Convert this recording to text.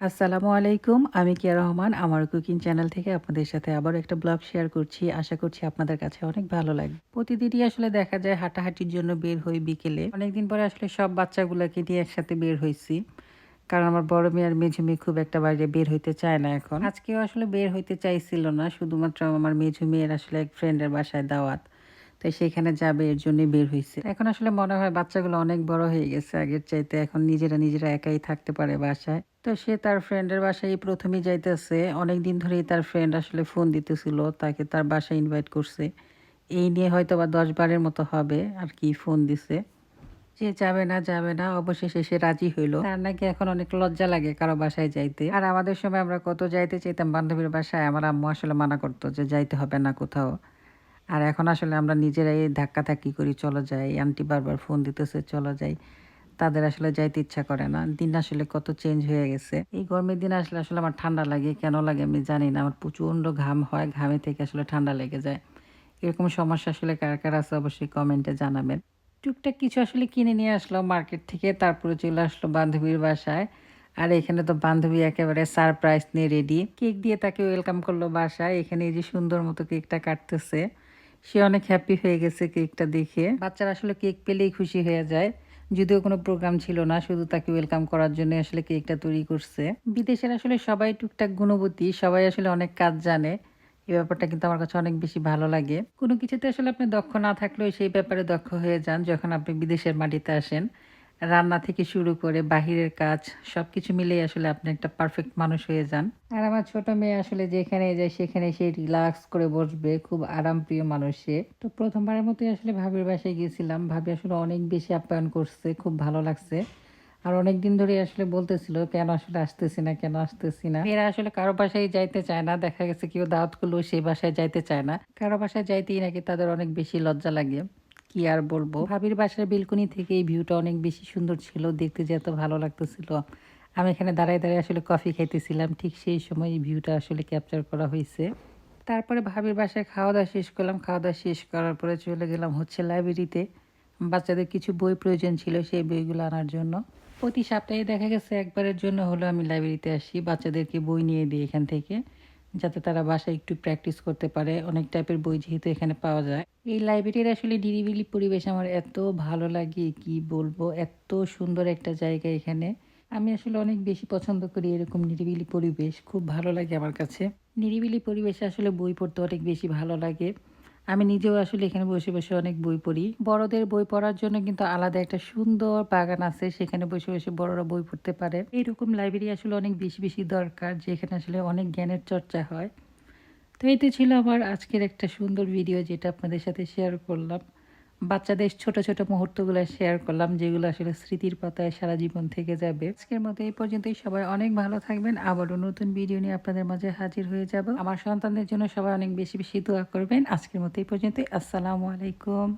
আসসালামু আলাইকুম, আমি কিয়া রহমান, আমার কুকিং চ্যানেল থেকে আপনাদের সাথে আবার একটা ব্লগ শেয়ার করছি। আশা করছি আপনাদের কাছে অনেক ভালো লাগে প্রতিদিনই আসলে দেখা যায় হাঁটাহাঁটির জন্য বের হই বিকেলে। অনেকদিন পরে আসলে সব বাচ্চাগুলোকে নিয়ে একসাথে বের হয়েছি কারণ আমার বড় মেয়ে আর মেঝু মেয়ে খুব একটা বাইরে বের হইতে চায় না এখন। আজকেও আসলে বের হইতে চাইছিল না, শুধুমাত্র আমার মেঝু মেয়ের আসলে এক ফ্রেন্ডের বাসায় দাওয়াত। তো সেখানে যাবে, এর জন্যই বের হয়েছে এখন আসলে মনে হয় বাচ্চাগুলো অনেক বড় হয়ে গেছে আগের চাইতে, এখন নিজেরা নিজেরা একাই থাকতে পারে বাসায়। তো সে তার ফ্রেন্ডের বাসায় প্রথমে যাইতেছে অনেক দিন ধরেই তার ফ্রেন্ড আসলে ফোন দিতেছিল, তাকে তার বাসায় ইনভাইট করছে। এই নিয়ে হয়তো বা দশ বারের মতো হবে, আর কি ফোন দিছে। যে যাবে না যাবে না, অবশেষে সে রাজি হইল। তার নাকি এখন অনেক লজ্জা লাগে কারও বাসায় যাইতে। আর আমাদের সময় আমরা কত যাইতে চাইতাম বান্ধবীর বাসায়, আমার আম্মু আসলে মানা করতো যে যাইতে হবে না কোথাও। আর এখন আসলে আমরা নিজেরাই ধাক্কা ধাক্কি করি, চলো যাই। আন্টি বারবার ফোন দিতেছে, চলো যাই। তাদের আসলে যাইতে ইচ্ছা করে না। দিন আসলে কত চেঞ্জ হয়ে গেছে। এই গরমের দিন আসলে আসলে আমার ঠান্ডা লাগে, কেন লাগে আমি জানি না। আমার প্রচণ্ড ঘাম হয়, ঘামে থেকে আসলে ঠান্ডা লেগে যায়। এরকম সমস্যা আসলে কার কার আছে অবশ্যই কমেন্টে জানাবেন। টুকটাক কিছু আসলে কিনে নিয়ে আসলো মার্কেট থেকে, তারপরে চলে আসলো বান্ধবীর বাসায়। আর এখানে তো বান্ধবী একেবারে সারপ্রাইজ নিয়ে রেডি কেক দিয়ে তাকে ওয়েলকাম করল বাসায়। এখানে এই যে সুন্দর মতো কেকটা কাটতেছে। সে অনেক হ্যাপি হয়ে গেছে কেকটা দেখে। বাচ্চারা আসলে কেক পেলেই খুশি হয়ে যায়। যদিও কোনো প্রোগ্রাম ছিল না, শুধু তাকে ওয়েলকাম করার জন্য আসলে কেকটা তৈরি করছে। বিদেশের আসলে সবাই টুকটাক গুণবতী, সবাই আসলে অনেক কাজ জানে। এই ব্যাপারটা কিন্তু আমার কাছে অনেক বেশি ভালো লাগে। কোনো কিছুতে আসলে আপনি দক্ষ না থাকলেও সেই ব্যাপারে দক্ষ হয়ে যান যখন আপনি বিদেশের মাটিতে আসেন। রান্না থেকে শুরু করে বাহিরের কাজ সব কিছু আসলে আপনি একটা পারফেক্ট মানুষ হয়ে যান। আর আমার ছোট মেয়ে আসলে যেখানে যায় সেখানে সে রিল্যাক্স করে বসবে, খুব আরাম প্রিয় মানুষ সে। তো প্রথমবারের মতোই আসলে ভাবির বাসায় গিয়েছিলাম। ভাবি আসলে অনেক বেশি আপ্যায়ন করছে, খুব ভালো লাগছে। আর অনেক দিন ধরে আসলে বলতেছিল, কেন আসলে আসতেছি না, কেন আসতেছি না? এরা আসলে কারও বাসায় যাইতে চায় না। দেখা গেছে কেউ দাওয়াত করলেও সেই বাসায় যাইতে চায় না। কারও বাসায় যাইতেই নাকি তাদের অনেক বেশি লজ্জা লাগে। কি আর বলব? ভাবির বাসার বেলকনি থেকে এই ভিউটা অনেক বেশি সুন্দর ছিল, দেখতে যে এত ভালো লাগতেছিল। আমি এখানে দাঁড়ায় দাঁড়ায় আসলে কফি খাইতেছিলাম, ঠিক সেই সময় এই ভিউটা আসলে ক্যাপচার করা হয়েছে। তারপরে ভাবির বাসায় খাওয়া দাওয়া শেষ করলাম খাওয়া দাওয়া শেষ করার পরে চলে গেলাম হচ্ছে লাইব্রেরিতে বাচ্চাদের কিছু বই প্রয়োজন ছিল, সেই বইগুলো আনার জন্য। প্রতি সপ্তাহে দেখা গেছে একবারের জন্য হলো আমি লাইব্রেরিতে আসি, বাচ্চাদেরকে বই নিয়ে দিই এখান থেকে, যাতে তারা বাসায় একটু প্র্যাকটিস করতে পারে। অনেক টাইপের বই যেহেতু এখানে পাওয়া যায়। এই লাইব্রেরির আসলে নিরিবিলি পরিবেশ আমার এত ভালো লাগে, কি বলব? এত সুন্দর একটা জায়গা এখানে। আমি আসলে অনেক বেশি পছন্দ করি এরকম নিরিবিলি পরিবেশ। খুব ভালো লাগে আমার কাছে। নিরিবিলি পরিবেশে আসলে বই পড়তে অনেক বেশি ভালো লাগে। আমি নিজেও আসলে এখানে বসে বসে অনেক বই পড়ি। বড়দের বই পড়ার জন্য কিন্তু আলাদা একটা সুন্দর বাগান আছে, সেখানে বসে বসে বড়রা বই পড়তে পারে। এইরকম লাইব্রেরি আসলে অনেক বেশি বেশি দরকার, যেখানে আসলে অনেক জ্ঞানের চর্চা হয়। তো এতে ছিল আমার আজকের একটা সুন্দর ভিডিও যেটা আপনাদের সাথে শেয়ার করলাম। বাচ্চাদের ছোট ছোট মুহূর্তগুলো শেয়ার করলাম, যেগুলো আসলে স্মৃতির পাতায় সারা জীবন থেকে যাবে। আজকের মতো এই পর্যন্তই। সবাই অনেক ভালো থাকবেন। আবারও নতুন ভিডিও নিয়ে আপনাদের মাঝে হাজির হয়ে যাব। আমার সন্তানদের জন্য সবাই অনেক বেশি বেশি দোয়া করবেন। আজকের মতো এই পর্যন্তই। আসসালামু আলাইকুম।